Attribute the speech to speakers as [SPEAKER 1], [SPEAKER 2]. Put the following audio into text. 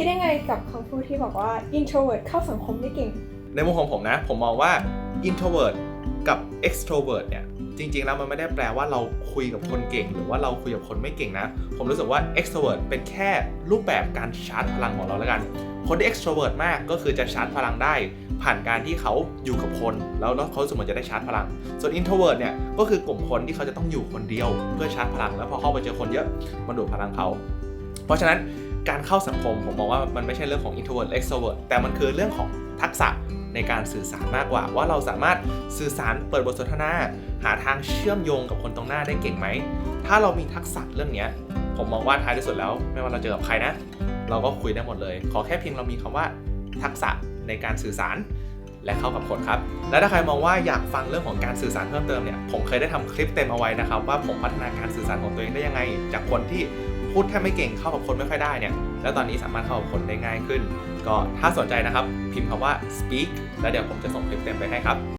[SPEAKER 1] คิดยังไงกับคำพูดที่บอกว่า introvert เข้าสังคมไม่เก่ง
[SPEAKER 2] ในมุมของผมนะ ผมมองว่า introvert กับ extrovert เนี่ย จริง ๆ แล้วมันไม่ได้แปลว่าเราคุยกับคนเก่ง หรือว่าเราคุยกับคนไม่เก่งนะ ผมรู้สึกว่า extrovert เป็นแค่รูปแบบการชาร์จพลังของเราแล้วกัน คนที่ extrovert มากก็คือจะชาร์จพลังได้ ผ่านการที่เขาอยู่กับคน แล้วแล้วเขาสมมติจะได้ชาร์จพลัง ส่วน introvert เนี่ยก็คือกลุ่มคนที่เขาจะต้องอยู่คนเดียว เพื่อชาร์จพลัง แล้วพอเข้าไปเจอคนเยอะมันดูดพลังเขา เพราะฉะนั้น การเข้าสังคมผมมองว่ามันไม่ใช่เรื่องของ introvert extrovert แต่มันคือเรื่องของทักษะในการสื่อสารมากกว่า ว่าเราสามารถสื่อสารเปิดบทสนทนา หาทางเชื่อมโยงกับคนตรงหน้าได้เก่งไหม ถ้าเรามีทักษะเรื่องนี้ผมมองว่าท้ายที่สุดแล้ว ไม่ว่าเราเจอกับใครนะ เราก็คุยได้หมดเลย ขอแค่เพียงเรามีคำว่าทักษะในการสื่อสารและเข้ากับคนครับ และถ้าใครมองว่าอยากฟังเรื่องของการสื่อสารเพิ่มเติมเนี่ย ผมเคยได้ทำคลิปเต็มเอาไว้นะครับ ว่าผมพัฒนาการสื่อสารของตัวเองได้ยังไง จากคนที่ พูดแทบไม่เก่งเข้ากับคนไม่ค่อยได้เนี่ย แล้วตอนนี้สามารถเข้ากับคนได้ง่ายขึ้น ก็ถ้าสนใจนะครับ พิมพ์คำว่า speak แล้วเดี๋ยวผมจะส่งคลิปเต็มไปให้ครับ